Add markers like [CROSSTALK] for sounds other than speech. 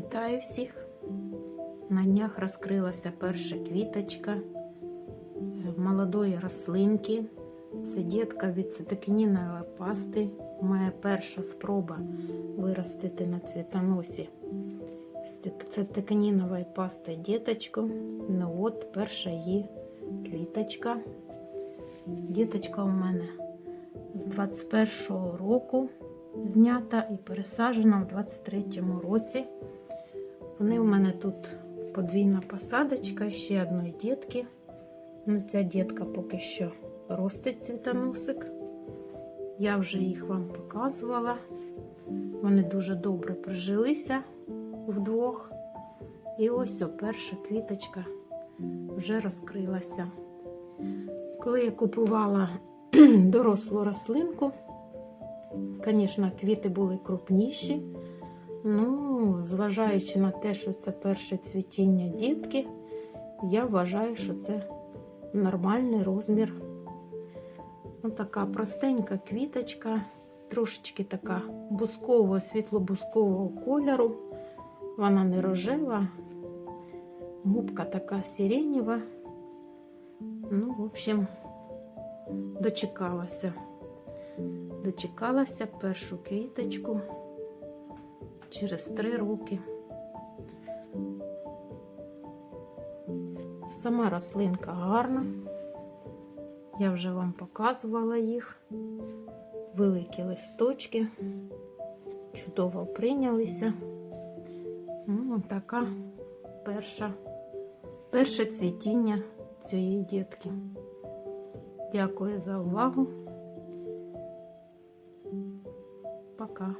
Вітаю всіх! На днях розкрилася перша квіточка е, молодої рослинки. Це дітка від цитокінінової пасти. Моя перша спроба виростити на цвітоносі з цитокінінової пасти діточку. Ну от перша її квіточка. Діточка у мене з 21-го року знята і пересаджена в 23-му році. Вони у мене тут подвійна посадочка, ще одної дітки. Ну, ця дітка поки що ростить цвітоносик. Я вже їх вам показувала. Вони дуже добре прижилися вдвох. І ось о, перша квіточка вже розкрилася. Коли я купувала [CLEARS THROAT] дорослу рослинку, звісно, квіти були крупніші. Ну, зважаючи на те, що це перше цвітіння дітки, я вважаю, що це нормальний розмір. Ось така простенька квіточка, трошечки така бускового, світло-бускового кольору. Вона не рожева, губка така сиренєва. Ну, в общем, дочекалася. Дочекалася першу квіточку через три роки. Сама рослинка гарна. Я вже вам показувала їх. Великі листочки, чудово прийнялися. Ну, така перша, перше цвітіння цієї дітки. Дякую за увагу. Пока.